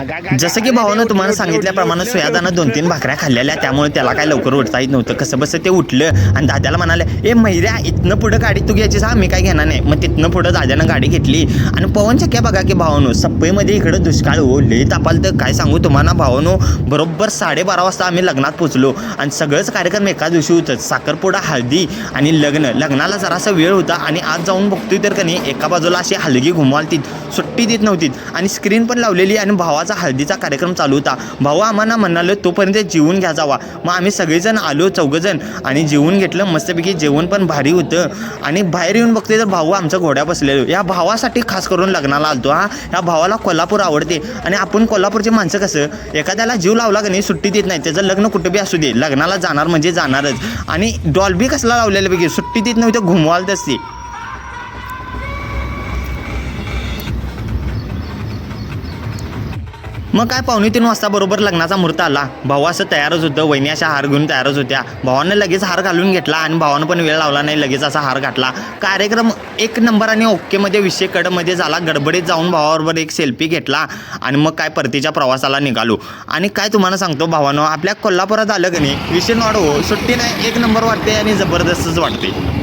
जसं की भावानं तुम्हाला सांगितल्याप्रमाणे सुयादानं दोन तीन भाकऱ्या खाल्लेल्या त्यामुळे त्याला काय लवकर उठता येत नव्हतं. कसं बसं ते उठलं आणि दाद्याला म्हणाले ए मैऱ्या इथनं पुढं गाडी तू घ्यायची हा? आम्ही काय घेणार नाही. मग तिथनं पुढं दाद्यानं गाडी घेतली आणि पवन चक्क्या बघा की भावानो सप्पईमध्ये इकडं दुष्काळ हो लई तापाल तर काय सांगू तुम्हाला भावानो बरोबर साडेबारा वाजता आम्ही लग्नात पोचलो आणि सगळंच कार्यक्रम एका दिवशी होतं. साखरपुडा हळदी आणि लग्न. लग्नाला जरासा वेळ होता आणि आज जाऊन बघतोय तर का नाही एका बाजूला अशी हलगी घुमवालतीत सुट्टी देत नव्हती आणि स्क्रीन पण लावलेली आणि भावाचं हळदीचा कार्यक्रम चालू होता. भाऊ आम्हाला म्हणाले तोपर्यंत जेवून घ्या जावा. मग आम्ही सगळेजण आलो चौघजण आणि जेवून घेतलं. मस्तपैकी जेवण पण भारी होतं. आणि बाहेर येऊन बघते तर भाऊ आमचा घोड्या बसलेलो. या भावासाठी खास करून लग्नाला आलतो हा. या भावाला कोल्हापूर आवडते. आणि आपण कोल्हापूरचे माणसं कसं? एखाद्याला जीव लावला का नाही सुट्टी देत नाही. त्याचं लग्न कुठं बी असू दे. लग्नाला जाणार म्हणजे जाणारच. आणि डॉल्बी कसला लावलेल्यापैकी पैकी सुट्टी देत नव्हती घुमवाल तसती मग काय पावणे तीन वाजता बरोबर लग्नाचा मुहूर्त आला. भाऊ असं तयारच होतं वहिनी अशा हार घेऊन तयारच होत्या. भावानं लगेच हार घालून घेतला आणि भावानं पण वेळ लावला नाही लगेच असा हार घातला. कार्यक्रम एक नंबर आणि ओकेमध्ये विषय कडमध्ये झाला. गडबडीत जाऊन भावाबरोबर एक सेल्फी घेतला आणि मग काय परतीच्या प्रवासाला निघालो. आणि काय तुम्हाला सांगतो भावानं आपल्या कोल्हापुरात आलं की नाही विषय नॉड हो सुट्टी नाही एक नंबर वाटते आणि जबरदस्तच वाटते.